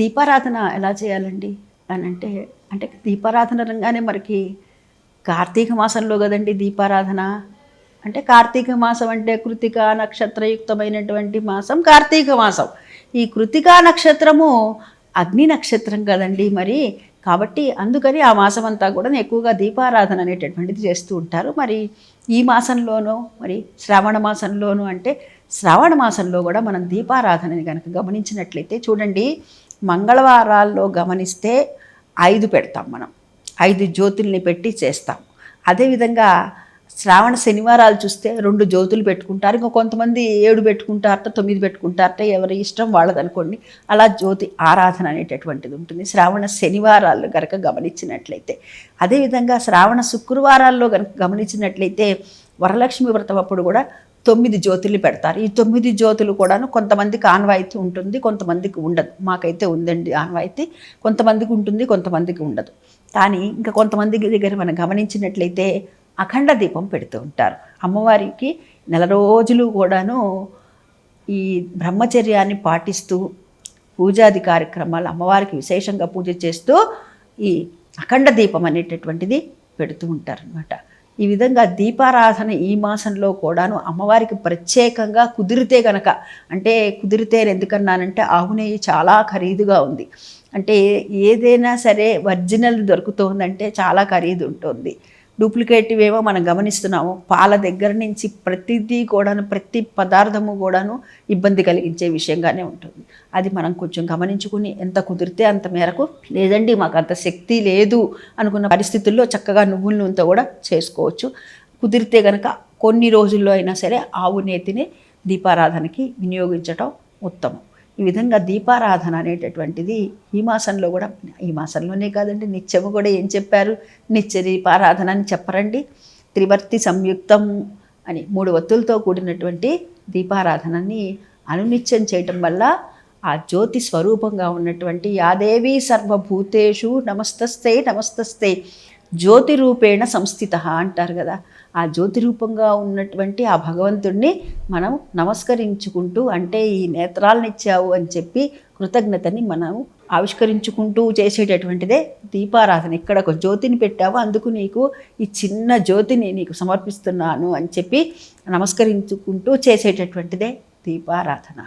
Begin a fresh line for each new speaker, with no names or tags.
దీపారాధన ఎలా చేయాలండి? అని అంటే అంటే దీపారాధన రంగానే మనకి కార్తీక మాసంలో కదండి దీపారాధన. అంటే కార్తీక మాసం అంటే కృతిక నక్షత్రయుక్తమైనటువంటి మాసం కార్తీక మాసం. ఈ కృతికా నక్షత్రము అగ్ని నక్షత్రం కదండి మరి. కాబట్టి అందుకని ఆ మాసం అంతా కూడా ఎక్కువగా దీపారాధన అనేటటువంటిది చేస్తూ ఉంటారు. మరి ఈ మాసంలోనూ మరి శ్రావణ మాసంలోనూ అంటే శ్రావణ మాసంలో కూడా మనం దీపారాధనని కనుక గమనించినట్లయితే చూడండి మంగళవారాల్లో గమనిస్తే ఐదు పెడతాం మనం. ఐదు జ్యోతుల్ని పెట్టి చేస్తాం. అదేవిధంగా శ్రావణ శనివారాలు చూస్తే రెండు జ్యోతులు పెట్టుకుంటారు. ఇంకా కొంతమంది ఏడు పెట్టుకుంటారట తొమ్మిది పెట్టుకుంటారట ఎవరి ఇష్టం వాళ్ళదనుకోండి. అలా జ్యోతి ఆరాధన అనేటటువంటిది ఉంటుంది. శ్రావణ శనివారాలు కనుక గమనించినట్లయితే. అదేవిధంగా శ్రావణ శుక్రవారాల్లో కనుక గమనించినట్లయితే వరలక్ష్మి వ్రతం అప్పుడు కూడా తొమ్మిది జ్యోతులు పెడతారు. ఈ తొమ్మిది జ్యోతులు కూడాను కొంతమందికి ఆన్వాయితీ ఉంటుంది కొంతమందికి ఉండదు. మాకైతే ఉందండి ఆన్వాయితీ. కొంతమందికి ఉంటుంది కొంతమందికి ఉండదు. కానీ ఇంకా కొంతమందికి దగ్గర మనం గమనించినట్లయితే అఖండ దీపం పెడుతూ ఉంటారు. అమ్మవారికి నెల రోజులు కూడాను ఈ బ్రహ్మచర్యాన్ని పాటిస్తూ పూజాది కార్యక్రమాలు అమ్మవారికి విశేషంగా పూజ చేస్తూ ఈ అఖండ దీపం అనేటటువంటిది పెడుతూ ఉంటారనమాట ఈ విధంగా దీపారాధన ఈ మాసంలో కూడాను అమ్మవారికి ప్రత్యేకంగా కుదిరితే గనక అంటే కుదిరితే ఎందుకన్నానంటే ఆవు నెయ్యి చాలా ఖరీదుగా ఉంది. అంటే ఏదైనా సరే ఒరిజినల్ దొరుకుతోందంటే చాలా ఖరీదు ఉంటుంది. డూప్లికేటివ్ ఏమో మనం గమనిస్తున్నాము. పాల దగ్గర నుంచి ప్రతిదీ కూడాను ప్రతి పదార్థము కూడాను ఇబ్బంది కలిగించే విషయంగానే ఉంటుంది. అది మనం కొంచెం గమనించుకుని ఎంత కుదిరితే అంత మేరకు లేదండి మాకు అంత శక్తి లేదు అనుకున్న పరిస్థితుల్లో చక్కగా నువ్వుల నూనెతో కూడా చేసుకోవచ్చు. కుదిరితే కనుక కొన్ని రోజుల్లో అయినా సరే ఆవు నేతిని దీపారాధనకి వినియోగించటం ఉత్తమం. ఈ విధంగా దీపారాధన అనేటటువంటిది ఈ మాసంలో కూడా ఈ మాసంలోనే కాదండి నిత్యము కూడా ఏం చెప్పారు? నిత్య దీపారాధన అని చెప్పరండి. త్రివర్తి సంయుక్తం అని మూడు వత్తులతో కూడినటువంటి దీపారాధనని అనునిత్యం చేయటం వల్ల ఆ జ్యోతి స్వరూపంగా ఉన్నటువంటి యాదేవి సర్వభూతేషు నమస్తస్తే నమస్తస్తే జ్యోతి రూపేణ సంస్థిత అంటారు కదా. ఆ జ్యోతి రూపంగా ఉన్నటువంటి ఆ భగవంతుణ్ణి మనం నమస్కరించుకుంటూ అంటే ఈ నేత్రాలనిచ్చావు అని చెప్పి కృతజ్ఞతని మనం ఆవిష్కరించుకుంటూ చేసేటటువంటిదే దీపారాధన. ఇక్కడ ఒక జ్యోతిని పెట్టావు అందుకు నీకు ఈ చిన్న జ్యోతిని నీకు సమర్పిస్తున్నాను అని చెప్పి నమస్కరించుకుంటూ చేసేటటువంటిదే దీపారాధన.